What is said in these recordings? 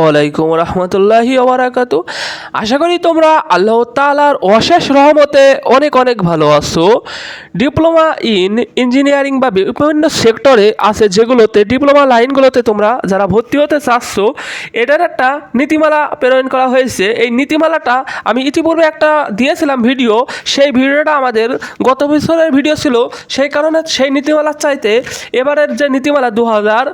ওয়ালাইকুম রহমতুল্লাহি ওবরাকাতু আশা করি তোমরা আল্লাহ তালার অশেষ রহমতে অনেক অনেক ভালো আছো। ডিপ্লোমা ইন ইঞ্জিনিয়ারিং বা বিভিন্ন সেক্টরে আছে যেগুলোতে, ডিপ্লোমা লাইনগুলোতে তোমরা যারা ভর্তি হতে চাচ্ছ, এটার একটা নীতিমালা প্রেরণ করা হয়েছে। এই নীতিমালাটা আমি ইতিপূর্বে একটা দিয়েছিলাম ভিডিও, সেই ভিডিওটা আমাদের গত বছরের ভিডিও ছিল। সেই কারণে সেই নীতিমালার চাইতে এবারের যে নীতিমালা দু হাজার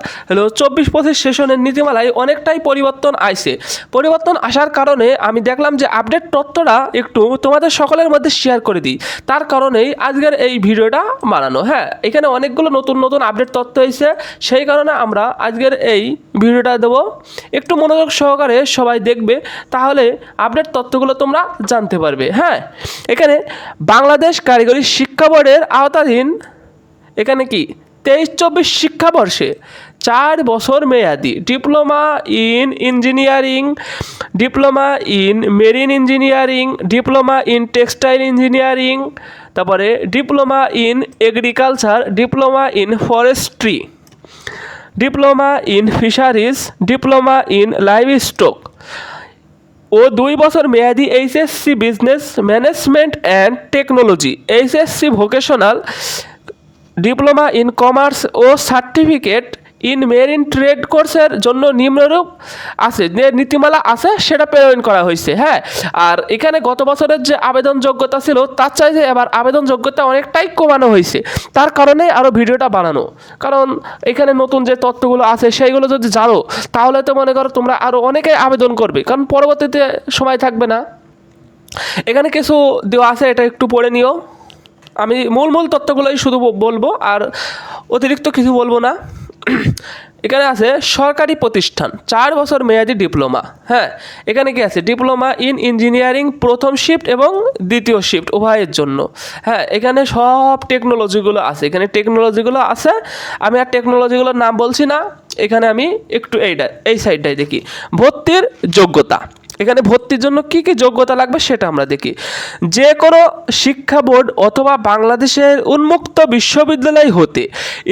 চব্বিশ পঁচিশ সেশনের নীতিমালায় অনেকটাই পরিবর্তন আসছে পরিবর্তন আসার কারণে আমি দেখলাম যে আপডেট তথ্যটা একটু তোমাদের সকলের মধ্যে শেয়ার করে দিই। তার কারণেই আজকের এই ভিডিওটা বানানো হ্যাঁ? এখানে অনেকগুলো নতুন নতুন আপডেট তথ্য হয়েছে সেই কারণে আমরা আজকের এই ভিডিওটা দেবো। একটু মনোযোগ সহকারে সবাই দেখবে, তাহলে আপডেট তথ্যগুলো তোমরা জানতে পারবে হ্যাঁ? এখানে বাংলাদেশ কারিগরি শিক্ষা বোর্ডের আওতাধীন, এখানে কি? তেইশ, চব্বিশ শিক্ষাবর্ষে চার বছর মেয়াদি। Diploma in engineering, diploma in marine engineering, diploma in textile engineering, তারপরে diploma in agriculture, diploma in forestry, diploma in fisheries, diploma in livestock ও দুই বছর মেয়াদি HSC business management and technology. HSC vocational, diploma in commerce O certificate in marine trade কোর্সের জন্য নিম্নরূপ আছে, যে নীতিমালা আছে সেটা প্রেরণ করা হয়েছে হ্যাঁ? আর এখানে গত বছরের যে আবেদন যোগ্যতা ছিল, তার চাইতে এবার আবেদন যোগ্যতা অনেকটাই কমানো হয়েছে। তার কারণে আরও ভিডিওটা বানানো। কারণ এখানে নতুন যে তথ্যগুলো আছে, সেইগুলো যদি জানো, তাহলে তো মনে করো তোমরা আরও অনেকেই আবেদন করবে, কারণ পরবর্তীতে সময় থাকবে না। এখানে কিছু দেওয়া আছে, এটা একটু পড়ে নিও। আমি মূল মূল তথ্যগুলোই শুধু বলব, আর অতিরিক্ত কিছু বলব না। এখানে আছে সরকারি প্রতিষ্ঠান, চার বছর মেয়াদি ডিপ্লোমা হ্যাঁ? এখানে কি আছে? ডিপ্লোমা ইন ইঞ্জিনিয়ারিং, প্রথম শিফট এবং দ্বিতীয় শিফট উভয়ের জন্য হ্যাঁ? এখানে সব টেকনোলজিগুলো আছে, এখানে টেকনোলজিগুলো আছে, আমি আর টেকনোলজিগুলোর নাম বলছি না, এখানে আমি একটু এইটা এই সাইডটাই দেখি। ভর্তির যোগ্যতা এখানে ভর্তির জন্য কি কি যোগ্যতা লাগবে সেটা আমরা দেখি। যে কোনো শিক্ষা বোর্ড অথবা বাংলাদেশের উন্মুক্ত বিশ্ববিদ্যালয় হতে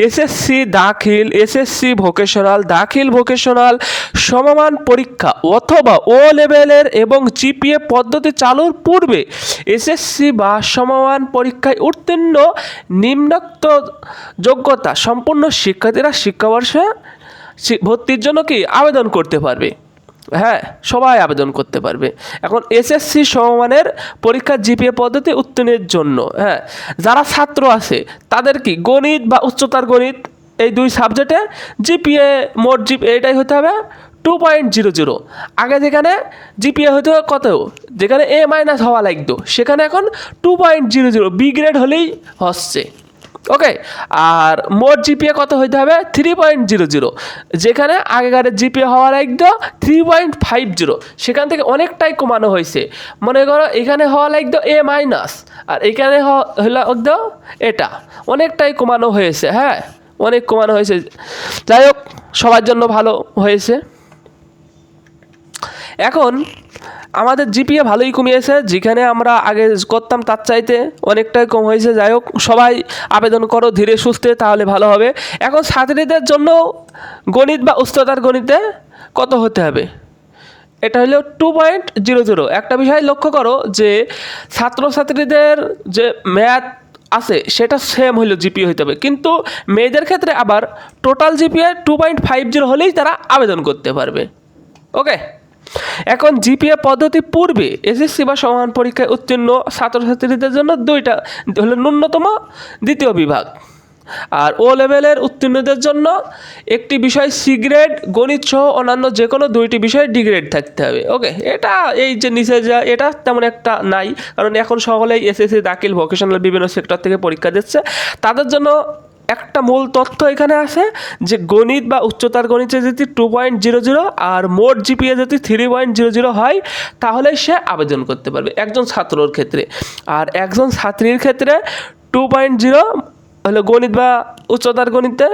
এসএসসি দাখিল, এসএসসি ভোকেশনাল, দাখিল ভোকেশনাল, সমমান পরীক্ষা অথবা ও লেভেলের এবং জিপিএ পদ্ধতি চালুর পূর্বে এসএসসি বা সমমান পরীক্ষায় উত্তীর্ণ নিম্নোক্ত যোগ্যতা সম্পূর্ণ শিক্ষার্থীরা শিক্ষাবর্ষে ভর্তির জন্য কি আবেদন করতে পারবে? হ্যাঁ সবাই আবেদন করতে পারবে। এখন এসএসসি সমমানের পরীক্ষার জিপিএ পদ্ধতি উত্তীর্ণের জন্য হ্যাঁ যারা ছাত্র আছে, তাদের কি গণিত বা উচ্চতার গণিত এই দুই সাবজেক্টে জিপিএ মোট জিপিএ এটাই হতে হবে টু পয়েন্ট জিরো জিরো আগে যেখানে জিপিএ হতে হবে কত? যেখানে এ মাইনাস হওয়া লাগতো, সেখানে এখন two point zero zero B grade হলেই হচ্ছে। ওকে আর মোট জিপিএ কত হইতে হবে? থ্রি পয়েন্ট জিরো জিরো যেখানে আগেকারের জিপিএ হওয়ার একদম থ্রি পয়েন্ট ফাইভ জিরো সেখান থেকে অনেকটাই কমানো হয়েছে মনে করো, এখানে হওয়া লাগতো এ মাইনাস আর এখানে হলো একদম এটা। অনেকটাই কমানো হয়েছে হ্যাঁ? অনেক কমানো হয়েছে। যাই হোক, সবার জন্য ভালো হয়েছে। এখন আমাদের জিপিএ ভালোই কমিয়েছে, যেখানে আমরা আগে করতাম তার চাইতে অনেকটাই কম হয়েছে। যাই হোক, সবাই আবেদন করো, ধীরে সুস্থে, তাহলে ভালো হবে। এখন ছাত্রীদের জন্য গণিত বা উচ্চতার গণিতে কত হতে হবে? এটা হলো টু পয়েন্ট জিরো জিরো একটা বিষয় লক্ষ্য করো যে, ছাত্রছাত্রীদের যে ম্যাথ আছে, সেটা সেম হইল জিপিএ হইতে হবে। কিন্তু মেয়েদের ক্ষেত্রে আবার total GPA two point five zero হলেই তারা আবেদন করতে পারবে। ওকে এখন জিপিএ পদ্ধতি পূর্বে এসএসসি বা সমান পরীক্ষায় উত্তীর্ণ ছাত্রছাত্রীদের জন্য দুইটা হলো ন্যূনতম, দ্বিতীয় বিভাগ। আর ও লেভেলের উত্তীর্ণদের জন্য একটি বিষয় সি গ্রেড গণিত সহ অন্যান্য যে কোনো দুইটি বিষয় ডি গ্রেড থাকতে হবে। ওকে এটা এই যে নিচে যা, এটা তেমন একটা নাই। কারণ এখন সকলেই এসএসসি দাখিল ভোকেশনাল বিভিন্ন সেক্টর থেকে পরীক্ষা দিচ্ছে। তাদের জন্য একটা মূল তথ্য এখানে আছে যে গণিত বা উচ্চতার গণিতে যদি টু পয়েন্ট জিরো জিরো আর মোট জিপিএ যদি থ্রি পয়েন্ট জিরো জিরো হয়, তাহলে সে আবেদন করতে পারবে একজন ছাত্রর ক্ষেত্রে। আর একজন ছাত্রীর ক্ষেত্রে টু পয়েন্ট জিরো হলো গণিত বা উচ্চতার গণিতে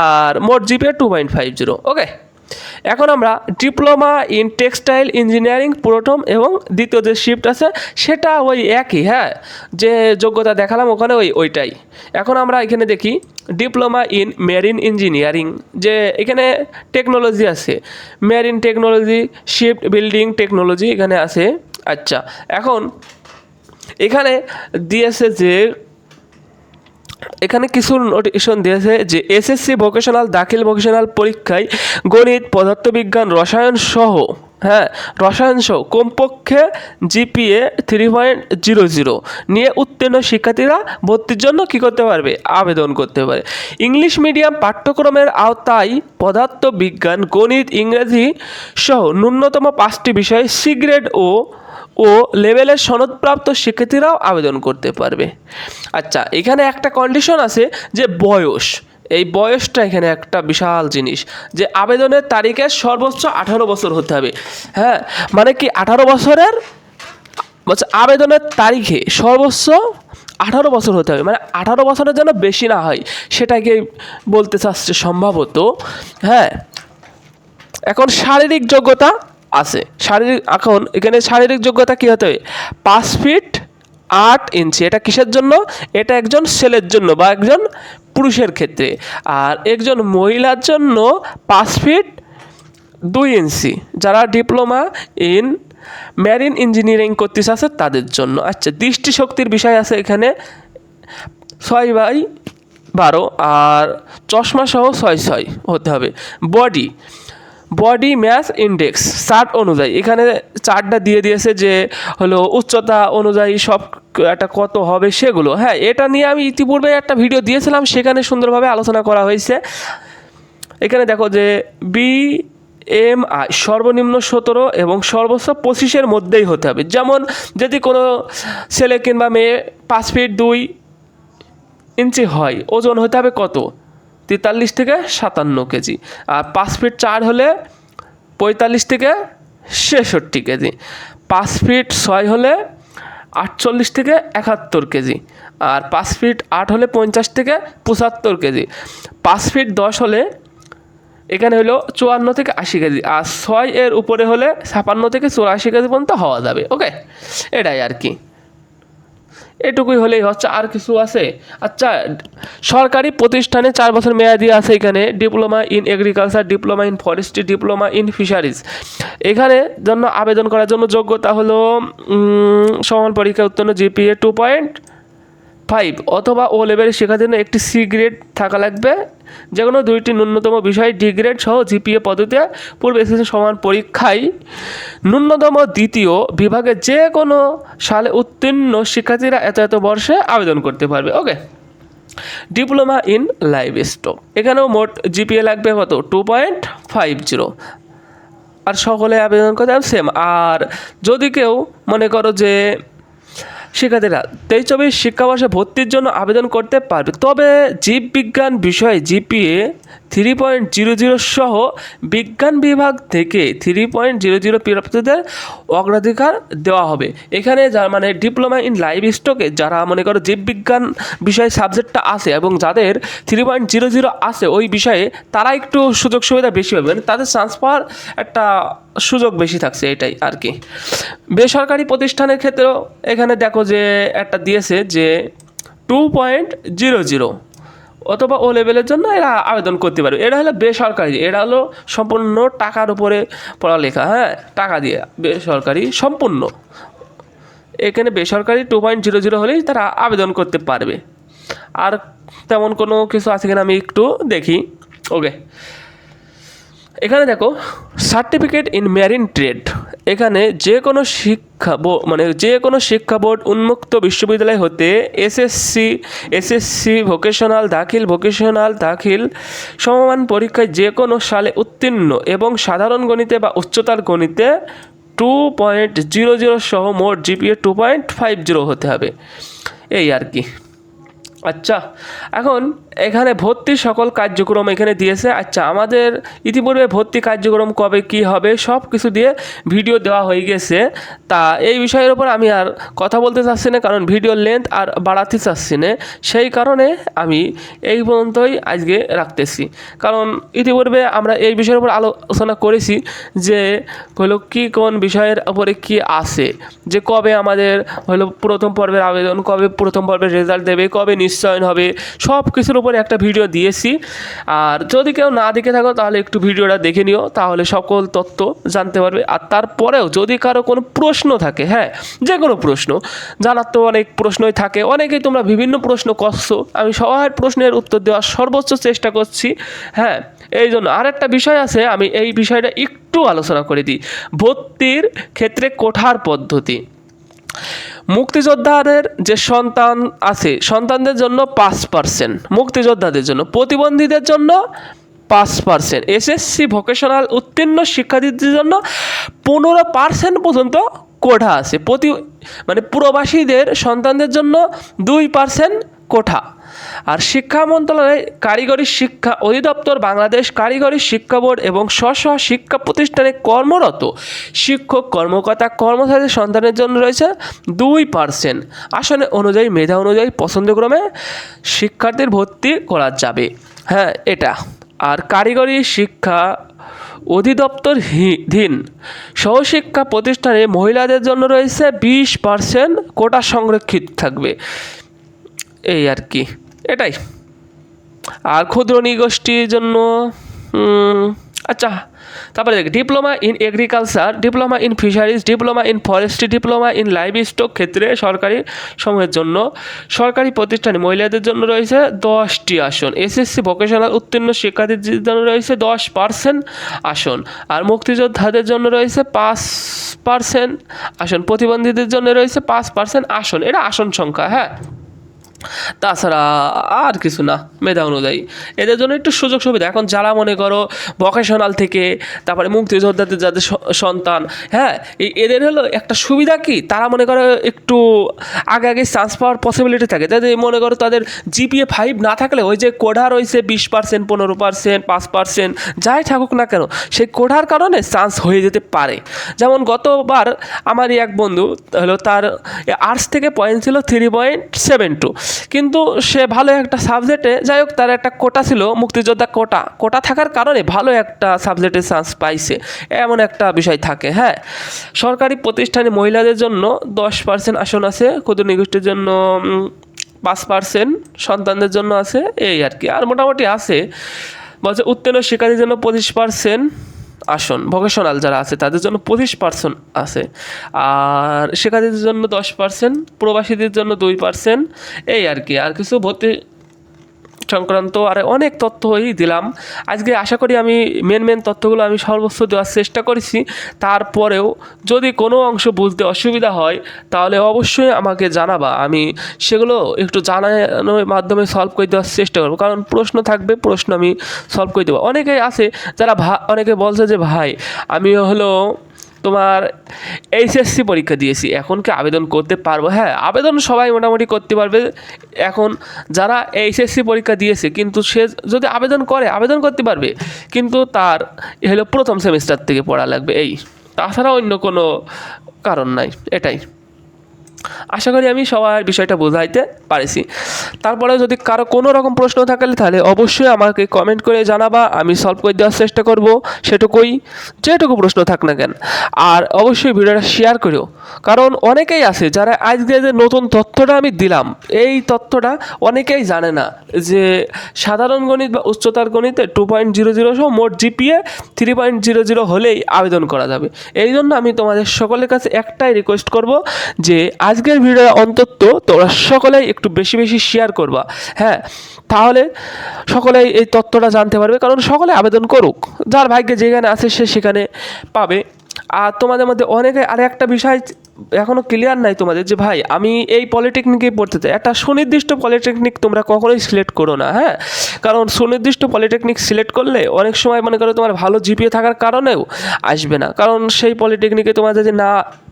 আর মোট GPA two point five zero okay এখন আমরা ডিপ্লোমা ইন টেক্সটাইল ইঞ্জিনিয়ারিং প্রথম এবং দ্বিতীয় যে শিফট আছে, সেটা ওই একই হ্যাঁ? যে যোগ্যতা দেখালাম ওখানে ওই, ওইটাই। এখন আমরা এখানে দেখি ডিপ্লোমা ইন মেরিন ইঞ্জিনিয়ারিং, যে এখানে টেকনোলজি আছে। Marine technology shipbuilding technology এখানে আছে। আচ্ছা এখন এখানে দিয়েছে যে এখানে কিছু নোটিফিকেশন দিয়েছে যে এসএসসি ভোকেশনাল দাখিল ভোকেশনাল পরীক্ষায় গণিত, পদার্থবিজ্ঞান, রসায়ন সহ হ্যাঁ রসায়ন সহ কমপক্ষে GPA three point zero zero নিয়ে উত্তীর্ণ শিক্ষার্থীরা ভর্তির জন্য কী করতে পারবে? আবেদন করতে পারে। ইংলিশ মিডিয়াম পাঠ্যক্রমের আওতায় পদার্থ বিজ্ঞান গণিত, ইংরেজি সহ ন্যূনতম পাঁচটি বিষয় সি গ্রেড ও ও লেভেলের সনদপ্রাপ্ত শিক্ষার্থীরাও আবেদন করতে পারবে। আচ্ছা এখানে একটা কন্ডিশন আছে যে বয়স। এই বয়সটা এখানে একটা বিশাল জিনিস যে আবেদনের তারিখে সর্বোচ্চ আঠারো বছর হতে হবে। হ্যাঁ মানে কি আঠারো বছরের আবেদনের তারিখে সর্বোচ্চ আঠারো বছর হতে হবে। মানে আঠারো বছরের জন্য বেশি না হয়, সেটাকে বলতে চাচ্ছে সম্ভবত। হ্যাঁ এখন শারীরিক যোগ্যতা আছে। শারীরিক, এখন এখানে শারীরিক যোগ্যতা কী হতে হবে? পাঁচ ফিট আট ইঞ্চি। এটা কিসের জন্য? এটা একজন ছেলের জন্য বা একজন পুরুষের ক্ষেত্রে। আর একজন মহিলার জন্য পাঁচ ফিট দুই ইঞ্চি। যারা ডিপ্লোমা ইন ম্যারিন ইঞ্জিনিয়ারিং করতে চাচ্ছে তাদের জন্য। আচ্ছা দৃষ্টিশক্তির বিষয় আছে এখানে। ছয় বাই বারো আর চশমা সহ ছয় ছয় হতে হবে। Body body mass index chart অনুযায়ী। এখানে চার্টটা দিয়ে দিয়েছে যে, হলো উচ্চতা অনুযায়ী সব একটা কত হবে সেগুলো। হ্যাঁ এটা নিয়ে আমি ইতিপূর্বে একটা ভিডিও দিয়েছিলাম, সেখানে সুন্দরভাবে আলোচনা করা হয়েছে। এখানে দেখো যে বি এম আই সর্বনিম্ন সতেরো এবং সর্বোচ্চ পঁচিশের মধ্যেই হতে হবে। যেমন, যদি কোনো ছেলে কিংবা মেয়ে পাঁচ ফিট দুই ইঞ্চি হয়, ওজন হতে হবে কত? তেতাল্লিশ থেকে সাতান্ন কেজি। আর পাঁচ ফিট চার হলে পঁয়তাল্লিশ থেকে ছেষট্টি কেজি। পাঁচ ফিট ছয় হলে আটচল্লিশ থেকে একাত্তর কেজি। আর পাঁচ ফিট আট হলে পঞ্চাশ থেকে পঁচাত্তর কেজি। পাঁচ ফিট দশ হলে এখানে হলো চুয়ান্ন থেকে আশি কেজি। আর ছয় এর উপরে হলে ছাপান্ন থেকে চুরাশি কেজি পর্যন্ত হওয়া যাবে। ওকে? এটাই আর কি। এটুকুই হলেই হচ্ছে, আর কিছু আছে? আচ্ছা সরকারি প্রতিষ্ঠানে চার বছর মেয়াদি আছে এখানে, diploma in agriculture, diploma in forestry, diploma in fisheries. এখানে জন্য আবেদন করার জন্য যোগ্যতা হলো সমান পরীক্ষা উত্তীর্ণ, জিপিএ টু পয়েন্ট ফাইভ অথবা ও লেভেলে শেখার জন্য একটি সি গ্রেড থাকা লাগবে। যে কোনো দুইটি ন্যূনতম বিষয় ডি গ্রেড সহ জিপিএ পদ্ধতিতে পূর্বে এসেছে সমান পরীক্ষায়। ন্যূনতম দ্বিতীয় বিভাগে যে কোনো সালে উত্তীর্ণ শিক্ষার্থীরা এত এত বর্ষে আবেদন করতে পারবে। Okay diploma in livestock এখানেও মোট জিপিএ লাগবে কত? টু পয়েন্ট ফাইভ জিরো আর সকলে আবেদন করতে সেম আর যদি কেউ মনে করো যে শিক্ষার্থীরা তেইশ চব্বিশ শিক্ষাবর্ষে ভর্তির জন্য আবেদন করতে পারবে। তবে জীববিজ্ঞান বিষয়ে GPA three point zero zero সহ বিজ্ঞান বিভাগ থেকে থ্রি পয়েন্ট জিরো জিরো প্রাপ্তদের অগ্রাধিকার দেওয়া হবে। এখানে যার মানে ডিপ্লোমা ইন লাইভ স্টকে যারা মনে করো জীববিজ্ঞান বিষয়ে সাবজেক্টটা আছে এবং যাদের থ্রি পয়েন্ট জিরো জিরো আছে ওই বিষয়ে তারা একটু সুযোগ সুবিধা বেশি পাবে। মানে তাদের চান্স পাওয়ার একটা সুযোগ বেশি থাকছে এটাই আর কি। বেসরকারি প্রতিষ্ঠানের ক্ষেত্রেও এখানে দেখো যে একটা দিয়েছে যে টু পয়েন্ট জিরো জিরো অথবা ও লেভেলের জন্য এরা আবেদন করতে পারবে। এটা হলো বেসরকারি, এটা হলো সম্পূর্ণ টাকার উপরে পড়ালেখা হ্যাঁ? টাকা দিয়ে বেসরকারি, সম্পূর্ণ। এখানে বেসরকারি টু পয়েন্ট জিরো জিরো হলেই তারা আবেদন করতে পারবে। আর তেমন কোনো কিছু আছে কিনা আমি একটু দেখি। ওকে এখানে দেখো সার্টিফিকেট ইন ম্যারিন ট্রেড এখানে যে কোনো শিক্ষা মানে যে কোনো শিক্ষা বোর্ড উন্মুক্ত বিশ্ববিদ্যালয় হতে এসএসসি এসএসসি ভোকেশনাল, দাখিল ভোকেশনাল, দাখিল সমমান পরীক্ষায় যে কোনো সালে উত্তীর্ণ এবং সাধারণ গণিতে বা উচ্চতার গণিতে টু পয়েন্ট জিরো জিরো সহ মোট GPA two point five zero হতে হবে। এই আর কি। আচ্ছা এখন এখানে ভর্তি সকল কার্যক্রম এখানে দিয়েছে। আচ্ছা আমাদের ইতিপূর্বে ভর্তি কার্যক্রম কবে কি হবে, সব কিছু দিয়ে ভিডিও দেওয়া হয়ে গেছে। তা এই বিষয়ের উপর আমি আর কথা বলতে চাচ্ছি না, কারণ ভিডিও লেন্থ আর বাড়াতে চাচ্ছি না। সেই কারণে আমি এই পর্যন্তই আজকে রাখতেছি। কারণ ইতিপূর্বে আমরা এই বিষয়ের উপর আলোচনা করেছি যে হলো কি কোন বিষয়ের উপরে কি আছে, যে কবে আমাদের হলো প্রথম পর্বের আবেদন, কবে প্রথম পর্বের রেজাল্ট দেবে, কবে নিশ্চয়ন হবে, সব কিছুর উপরে একটা ভিডিও দিয়েছি। আর যদি কেউ না দেখে থাকো, তাহলে একটু ভিডিওটা দেখে নিও, তাহলে সকল তথ্য জানতে পারবে। আর তারপরেও যদি কারও কোনো প্রশ্ন থাকে হ্যাঁ যে কোনো প্রশ্ন, জানার তো অনেক প্রশ্নই থাকে। অনেকেই তোমরা বিভিন্ন প্রশ্ন করছ। আমি সবার প্রশ্নের উত্তর দেওয়ার সর্বোচ্চ চেষ্টা করছি হ্যাঁ। এই জন্য আরেকটা বিষয় আছে, আমি এই বিষয়টা একটু আলোচনা করে দিই। ভর্তির ক্ষেত্রে কোঠার পদ্ধতি। মুক্তিযোদ্ধাদের যে সন্তান আছে, সন্তানদের জন্য পাঁচ পার্সেন্ট মুক্তিযোদ্ধাদের জন্য, প্রতিবন্ধীদের জন্য পাঁচ পার্সেন্ট এসএসসি ভোকেশনাল উত্তীর্ণ শিক্ষার্থীদের জন্য পনেরো পার্সেন্ট পর্যন্ত কোঠা আছে। প্রতি মানে প্রবাসীদের সন্তানদের জন্য দুই পার্সেন্ট কোঠা। আর শিক্ষা মন্ত্রণালয় কারিগরি শিক্ষা অধিদপ্তর, বাংলাদেশ কারিগরি শিক্ষা বোর্ড এবং স্ব স্ব শিক্ষা প্রতিষ্ঠানে কর্মরত শিক্ষক কর্মকর্তা কর্মচারীর সন্তানের জন্য রয়েছে দুই পার্সেন্ট আসনে অনুযায়ী, মেধা অনুযায়ী, পছন্দক্রমে শিক্ষার্থীর ভর্তি করা যাবে। হ্যাঁ এটা। আর কারিগরি শিক্ষা অধিদপ্তর ধীন। সহশিক্ষা প্রতিষ্ঠানে মহিলাদের জন্য রয়েছে বিশ পার্সেন্ট কোটা সংরক্ষিত থাকবে। এই আর কি। এটাই। আর ক্ষুদ্র নিগোষ্ঠীর জন্য আচ্ছা তারপরে দেখ, diploma in agriculture diploma in fisheries diploma in forestry diploma in livestock ক্ষেত্রে সরকারি সমূহের জন্য, সরকারি প্রতিষ্ঠানে মহিলাদের জন্য রয়েছে দশটি আসন। এসএসসি ভোকেশনাল উত্তীর্ণ শিক্ষার্থীদের জন্য রয়েছে দশ পার্সেন্ট আসন। আর মুক্তিযোদ্ধাদের জন্য রয়েছে পাঁচ পার্সেন্ট আসন। প্রতিবন্ধীদের জন্য রয়েছে পাঁচ পার্সেন্ট আসন। এটা আসন সংখ্যা হ্যাঁ। তাছাড়া আর কিছু না, মেধা অনুযায়ী। এদের জন্য একটু সুযোগ সুবিধা। এখন যারা মনে করো ভোকেশনাল থেকে, তারপরে মুক্তিযোদ্ধাদের যাদের সন্তান হ্যাঁ এদের হলো একটা সুবিধা কি? তারা মনে করো একটু আগে আগে চান্স পাওয়ার পসিবিলিটি থাকে। তাদের মনে করো তাদের জিপিএ ফাইভ না থাকলে, ওই যে কোঢা রয়েছে বিশ পার্সেন্ট পনেরো পার্সেন্ট পাঁচ পার্সেন্ট যাই থাকুক না কেন, সেই কোঢার কারণে চান্স হয়ে যেতে পারে। যেমন গতবার আমারই এক বন্ধু হলো তার আর্টস থেকে পয়েন্ট ছিল থ্রি পয়েন্ট সেভেন টু কিন্তু সে ভালো একটা সাবজেক্টে যাই হোক, তার একটা কোটা ছিল, মুক্তিযোদ্ধা কোটা কোটা থাকার কারণে ভালো একটা সাবজেক্টে চান্স পাইছে। এমন একটা বিষয় থাকে হ্যাঁ? সরকারি প্রতিষ্ঠানে মহিলাদের জন্য দশ পার্সেন্ট আসন আছে ক্ষুদ্র নিগোষ্ঠীর জন্য পাঁচ পার্সেন্ট সন্তানদের জন্য আছে, এই আর কি। আর মোটামুটি আছে। বলছে উত্তীর্ণ শিক্ষার্থীর জন্য পঁচিশ পার্সেন্ট আসন ভোকেশনাল যারা আছে, তাদের জন্য পঁচিশ পার্সেন্ট আছে। আর শিক্ষার্থীদের জন্য দশ পার্সেন্ট প্রবাসীদের জন্য দুই পার্সেন্ট এই আর কি। আর কিছু ভর্তি সংক্রান্ত আর অনেক তথ্যই দিলাম। আজকে আশা করি আমি মেন মেন তথ্যগুলো আমি সর্বোচ্চ দেওয়ার চেষ্টা করেছি। তারপরেও যদি কোনো অংশ বুঝতে অসুবিধা হয়, তাহলে অবশ্যই আমাকে জানাবা। আমি সেগুলো একটু জানানোর মাধ্যমে সলভ করে দেওয়ার চেষ্টা করব। কারণ প্রশ্ন থাকবে, প্রশ্ন আমি সলভ করে দেবো। অনেকেই আছে, যারা ভা, অনেকে বলছে যে, ভাই, আমি হলো তোমার এইচএসসি পরীক্ষা দিয়েছি। এখন কি আবেদন করতে পারব? হ্যাঁ আবেদন সবাই মোটামুটি করতে পারবে। এখন যারা এইচএসসি পরীক্ষা দিয়েছে, কিন্তু সে যদি আবেদন করে, আবেদন করতে পারবে। কিন্তু তার হলো প্রথম সেমিস্টার থেকে পড়া লাগবে, এই। তাছাড়া অন্য কোনো কারণ নাই, এটাই। আশা করি আমি সবার বিষয়টা বোঝাইতে পারেছি। তারপরে যদি কারও কোনো রকম প্রশ্ন থাকলে তাহলে অবশ্যই আমাকে কমেন্ট করে জানাবা, আমি সলভ করে দেওয়ার চেষ্টা করব, সেটুকুই, যেটুকু প্রশ্ন থাক না কেন। আর অবশ্যই ভিডিওটা শেয়ার করিও। কারণ অনেকেই আছে যারা আজকে যে নতুন তথ্যটা আমি দিলাম, এই তথ্যটা অনেকেই জানে না যে সাধারণ গণিত বা উচ্চতার গণিতে টু পয়েন্ট জিরো জিরো সহ মোট GPA three point zero zero হলেই আবেদন করা যাবে। এই জন্য আমি তোমাদের সকলের কাছে একটাই রিকোয়েস্ট করব যে আজকের ভিডিওটা অন্তত তোমরা সকলেই একটু বেশি বেশি শেয়ার করবা। হ্যাঁ তাহলে সকলেই এই তত্ত্বটা জানতে পারবে, কারণ সকলে আবেদন করুক। যার ভাগ্যে যেখানে আছে সে সেখানে পাবে। আর তোমাদের মধ্যে অনেকে আর একটা বিষয় এখনও ক্লিয়ার নাই তোমাদের, যে ভাই, আমি এই পলিটেকনিকেই পড়তে চাই। একটা সুনির্দিষ্ট পলিটেকনিক তোমরা কখনোই সিলেক্ট করো না হ্যাঁ? কারণ সুনির্দিষ্ট পলিটেকনিক সিলেক্ট করলে অনেক সময় মনে করো তোমার ভালো জিপিএ থাকার কারণেও আসবে না। কারণ সেই পলিটেকনিকে তোমার যদি না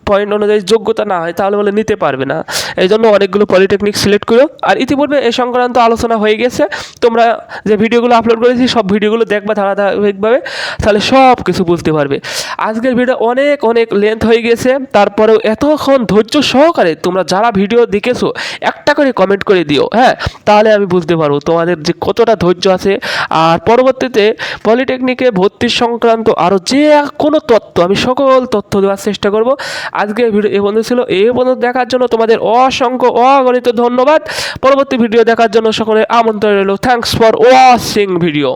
পয়েন্ট অনুযায়ী যোগ্যতা না হয়, তাহলে বলে নিতে পারবে না। এই জন্য অনেকগুলো পলিটেকনিক সিলেক্ট করো। আর ইতিপূর্বে এই সংক্রান্ত আলোচনা হয়ে গেছে। তোমরা যে ভিডিওগুলো আপলোড করেছি, সব ভিডিওগুলো দেখবা ধারাবাহিকভাবে, তাহলে সব কিছু বুঝতে পারবে। আজকের ভিডিও অনেক অনেক লেন্থ হয়ে গেছে। তারপরেও এতক্ষণ ধৈর্য সহকারে তোমরা যারা ভিডিও দেখেছ, একটা করে কমেন্ট করে দিও হ্যাঁ? তাহলে আমি বুঝতে পারব তোমাদের যে কতটা ধৈর্য আছে। আর পরবর্তীতে পলিটেকনিকে ভর্তি সংক্রান্ত আরও যে কোনো তথ্য আমি সকল তথ্য দেওয়ার চেষ্টা করব। আজকের ভিডিও এ পর্যন্ত ছিল। এই পর্যন্ত দেখার জন্য তোমাদের অসংখ্য অগণিত ধন্যবাদ। পরবর্তী ভিডিও দেখার জন্য সকলে আমন্ত্রণ রইল। Thanks for watching video